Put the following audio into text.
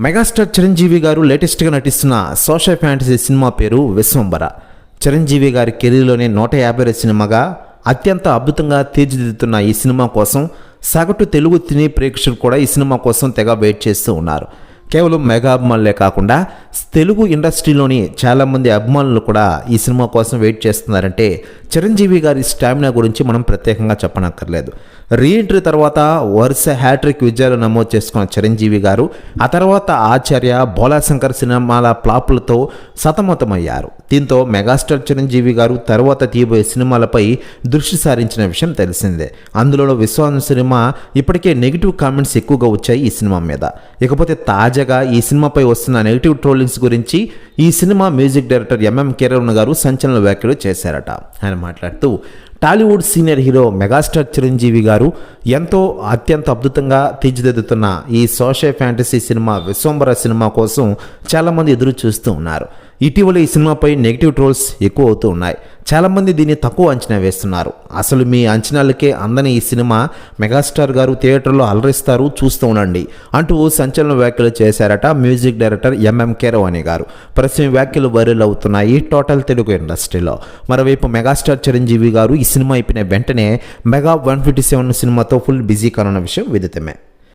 Megastar Chiranjeevi గారు లేటెస్ట్గా నటిస్తున్న సోషల్ ఫ్యాంటసీ సినిమా పేరు విశ్వంబర. చిరంజీవి గారి కెరీర్లోనే నూట యాభై సినిమాగా అత్యంత అద్భుతంగా తీర్చిదిద్దుతున్న ఈ సినిమా కోసం సగటు తెలుగు తినే ప్రేక్షకులు కూడా ఈ సినిమా కోసం తెగ వెయిట్ చేస్తూ ఉన్నారు. కేవలం మెగా అభిమానులే కాకుండా తెలుగు ఇండస్ట్రీలోని చాలామంది అభిమానులు కూడా ఈ సినిమా కోసం వెయిట్ చేస్తున్నారంటే చిరంజీవి గారి స్టామినా గురించి మనం ప్రత్యేకంగా చెప్పనక్కర్లేదు. రీఎంట్రీ తర్వాత వరుస హ్యాట్రిక్ విజయాలు నమోదు చేసుకున్న చిరంజీవి గారు ఆ తర్వాత ఆచార్య బోలాశంకర్ సినిమాల ప్లాపులతో సతమతమయ్యారు. దీంతో మెగాస్టార్ చిరంజీవి గారు తర్వాత తీయబోయే సినిమాలపై దృష్టి సారించిన విషయం తెలిసిందే. అందులో విశ్వాసం సినిమా ఇప్పటికే నెగిటివ్ కామెంట్స్ ఎక్కువగా వచ్చాయి ఈ సినిమా మీద. ఇకపోతే తాజాగా ఈ సినిమాపై వస్తున్న నెగిటివ్ ట్రోలింగ్స్ గురించి ఈ cinema music director MM Kiran garu సంచలన వ్యాఖ్యలు చేశారట. ఆయన మాట్లాడుతూ Tollywood senior hero megastar Chiranjeevi garu ఎంతో అత్యంత అద్భుతంగా తీర్చిదిద్దుతున్న ఈ social fantasy cinema Vishwambhara cinema కోసం చాలామంది ఎదురు చూస్తూ ఉన్నారు. ఇటీవల ఈ సినిమాపై నెగిటివ్ ట్రోల్స్ ఎక్కువ అవుతూ ఉన్నాయి. చాలామంది దీన్ని తక్కువ అంచనా వేస్తున్నారు. అసలు మీ అంచనాలకే అందని ఈ సినిమా మెగాస్టార్ గారు థియేటర్లో అలరిస్తారు చూస్తూ ఉండండి అంటూ సంచలన వ్యాఖ్యలు చేశారట మ్యూజిక్ డైరెక్టర్ ఎంఎం కేరవాణి గారు. ప్రస్తుతం వ్యాఖ్యలు వైరల్ అవుతున్నాయి టోటల్ తెలుగు ఇండస్ట్రీలో. మరోవైపు మెగాస్టార్ చిరంజీవి గారు ఈ సినిమా అయిపోయిన వెంటనే మెగా వన్ ఫిఫ్టీ సెవెన్ సినిమాతో ఫుల్ బిజీ కానున్న విషయం విదితమే.